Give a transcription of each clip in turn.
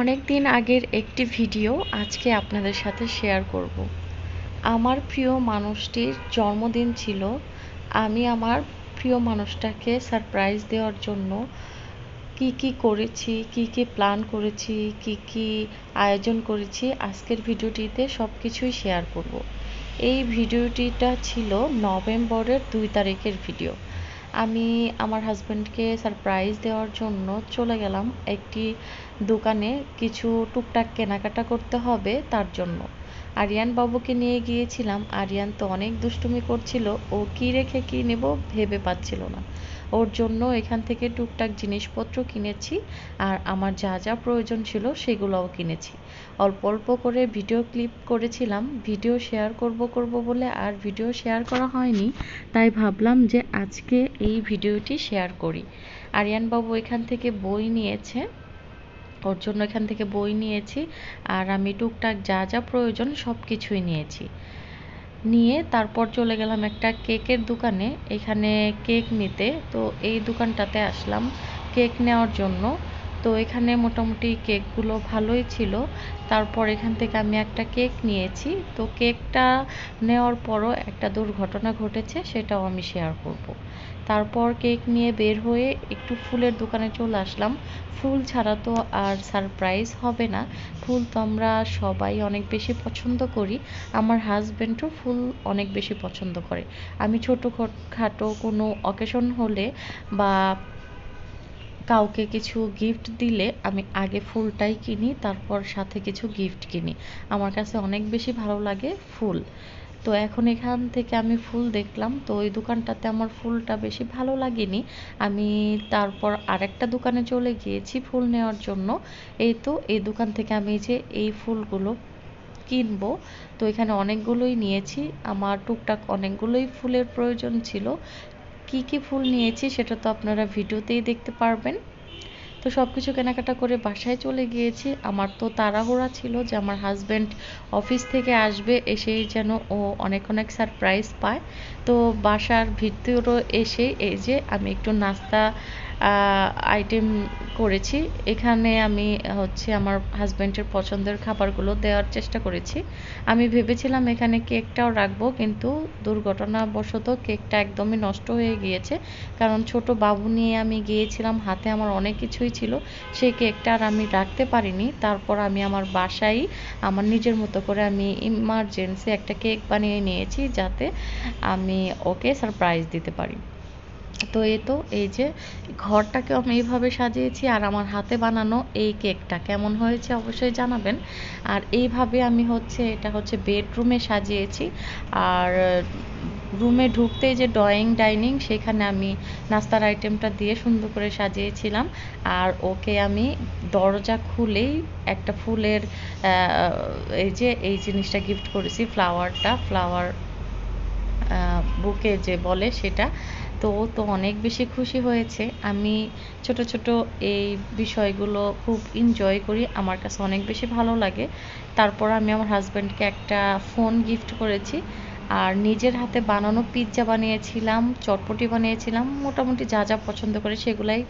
অনেক দিন আগের একটি ভিডিও আজকে আপনাদের সাথে শেয়ার করব। আমার প্রিয় মানুষটির জন্মদিন ছিল। আমি আমার প্রিয় মানুষটাকে সারপ্রাইজ দেওয়ার জন্য কি কি করেছি, কি কি প্ল্যান করেছি, কি কি আয়োজন করেছি আজকের ভিডিওটিতে সব কিছুই শেয়ার করব। এই ভিডিওটিটা ছিল নভেম্বরের দুই তারিখের ভিডিও। আমি আমার হাজব্যান্ডকে সারপ্রাইজ দেওয়ার জন্য চলে গেলাম একটি দোকানে কিছু টুকটাক কেনাকাটা করতে হবে তার জন্য। আরিয়ান বাবুকে নিয়ে গিয়েছিলাম। আরিয়ান তো অনেক দুষ্টুমি করছিল। ও কি রেখে কি নেব ভেবে পাচ্ছিল না। ওর জন্য এখান থেকে টুকটাক জিনিসপত্র কিনেছি আর আমার যা যা প্রয়োজন ছিল সেগুলোও কিনেছি। অল্প অল্প করে ভিডিও ক্লিপ করেছিলাম। ভিডিও শেয়ার করব করব বলে আর ভিডিও শেয়ার করা হয়নি, তাই ভাবলাম যে আজকে এই ভিডিওটি শেয়ার করি। আরিয়ান বাবু এখান থেকে বই নিয়েছে। ওর জন্য এখান থেকে বই নিয়েছি আর আমি টুকটাক যা যা প্রয়োজন সব কিছুই নিয়েছি। নিয়ে তারপর চলে গেলাম একটা কেকের দোকানে। এখানে কেক নিতে। তো এই দোকানটাতে আসলাম। কেক নেওয়ার জন্য। তো এখানে মোটামুটি কেকগুলো ভালোই ছিল। তারপর এখান থেকে আমি একটা কেক নিয়েছি। তো কেকটা নেওয়ার পরও একটা দুর্ঘটনা ঘটেছে, সেটাও আমি শেয়ার করব। তারপর কেক নিয়ে বের হয়ে একটু ফুলের দোকানে চলে আসলাম। ফুল ছাড়া তো আর সারপ্রাইজ হবে না। ফুল তো আমরা সবাই অনেক বেশি পছন্দ করি। আমার হাজব্যান্ডও ফুল অনেক বেশি পছন্দ করে। আমি ছোটো খাটো কোনো অকেশন হলে বা কাউকে কিছু গিফট দিলে আমি আগে ফুলটাই কিনি, তারপর সাথে কিছু গিফট কিনি। আমার কাছে অনেক বেশি ভালো লাগে ফুল। তো এখন এখান থেকে আমি ফুল দেখলাম, তো ওই দোকানটাতে আমার ফুলটা বেশি ভালো লাগেনি। আমি তারপর আরেকটা দোকানে চলে গিয়েছি ফুল নেওয়ার জন্য। এই তো, এই দোকান থেকে আমি যে এই ফুলগুলো কিনবো, তো এখানে অনেকগুলোই নিয়েছি। আমার টুকটাক অনেকগুলোই ফুলের প্রয়োজন ছিল। কি কি ফুল নিয়েছি সেটা তো আপনারা ভিডিওতেই দেখতে পারবেন। তো সব কিছু কেনাকাটা করে বাসায় চলে গিয়েছি। আমার তো তাড়াহুড়া ছিল যে আমার হাজব্যান্ড অফিস থেকে আসবে, এসেই যেন ও অনেক অনেক সারপ্রাইজ পায়। তো বাসার ভিতরও এসে এই যে আমি একটু নাস্তা আইটেম করেছি। এখানে আমি হচ্ছে আমার হাজব্যান্ডের পছন্দের খাবারগুলো দেওয়ার চেষ্টা করেছি। আমি ভেবেছিলাম এখানে কেকটাও রাখব, কিন্তু দুর্ঘটনাবশত কেকটা একদমই নষ্ট হয়ে গিয়েছে। কারণ ছোট বাবু নিয়ে আমি গিয়েছিলাম, হাতে আমার অনেক কিছুই ছিল সেই কেকটা আর আমি রাখতে পারিনি। তারপর আমি আমার বাসায়, আমার নিজের মতো করে আমি ইমার্জেন্সি একটা কেক বানিয়ে নিয়েছি, যাতে আমি ওকে সারপ্রাইজ দিতে পারি। তো এই তো, এই যে ঘরটাকেও আমি এইভাবে সাজিয়েছি আর আমার হাতে বানানো এই কেকটা। কেমন হয়েছে অবশ্যই জানাবেন। আর এইভাবে আমি হচ্ছে, এটা হচ্ছে বেডরুমে সাজিয়েছি। আর রুমে ঢুকতেই যে ড্রয়িং, ডাইনিং, সেখানে আমি নাস্তার আইটেমটা দিয়ে সুন্দর করে সাজিয়েছিলাম। আর ওকে আমি দরজা খুলেই একটা ফুলের এই যে, এই জিনিসটা গিফট করেছি, ফ্লাওয়ারটা, ফ্লাওয়ার বুকে যে বলে সেটা, তো ও তো অনেক বেশি খুশি হয়েছে। আমি ছোট ছোট এই বিষয়গুলো খুব এনজয় করি, আমার কাছে অনেক বেশি ভালো লাগে। তারপর আমি আমার হাজব্যান্ডকে একটা ফোন গিফট করেছি। আর নিজের হাতে বানানো পিৎজা বানিয়েছিলাম, চটপটি বানিয়েছিলাম, মোটামুটি যা যা পছন্দ করে সেগুলাই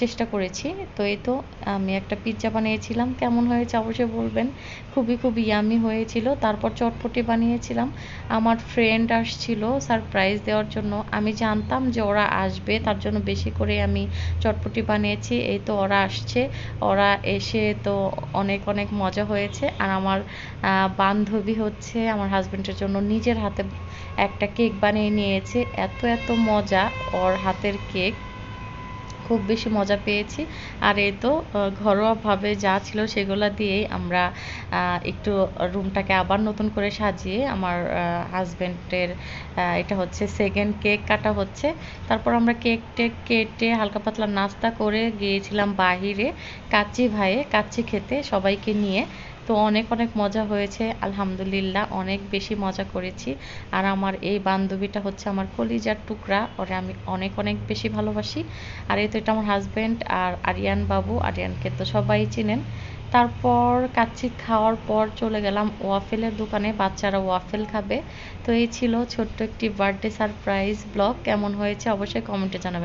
চেষ্টা করেছি। তো এই তো আমি একটা পিৎজা বানিয়েছিলাম, কেমন হয়েছে অবশ্যই বলবেন। খুবই খুব ইয়ামি হয়েছিল, তারপর চটপটি বানিয়েছিলাম। আমার ফ্রেন্ড আসছিল সারপ্রাইজ দেওয়ার জন্য। আমি জানতাম যে ওরা আসবে, তার জন্য বেশি করে আমি চটপটি বানিয়েছি। এই তো ওরা আসছে, ওরা এসে তো অনেক অনেক মজা হয়েছে। আর আমার বান্ধবী হচ্ছে আমার হাজব্যান্ডের জন্য নিজের হাতে একটা কেক বানিয়ে নিয়েছে। এত এত মজা, ওর হাতের কেক। খুব বেশি মজা পেয়েছি। আর এই তো ঘরোয়াভাবে যা ছিল সেগুলো দিয়েই আমরা একটু রুমটাকে আবার নতুন করে সাজিয়ে আমার হাজব্যান্ডের এটা হচ্ছে সেকেন্ড কেক কাটা হচ্ছে। তারপর আমরা কেক টেক কেটে হালকা পাতলা নাস্তা করে গিয়েছিলাম বাহিরে। কাচ্চি ভাইয়ে কাচ্চি খেতে সবাইকে নিয়ে তো অনেক অনেক মজা হয়েছে। আলহামদুলিল্লাহ, অনেক বেশি মজা করেছি। আর আমার এই বান্ধবীটা হচ্ছে আমার কলিজার টুকরা, ওরে আমি অনেক অনেক বেশি ভালোবাসি। আর এই তো এটা আমার হাজব্যান্ড আর আরিয়ান বাবু। আরিয়ানকে তো সবাই চিনেন। তারপর কাচ্চি খাওয়ার পর চলে গেলাম ওয়াফেলের দোকানে। বাচ্চারা ওয়াফেল খাবে। তো এই ছিল ছোট্ট একটি বার্থডে সারপ্রাইজ ব্লগ কেমন হয়েছে অবশ্যই কমেন্টে জানাবেন।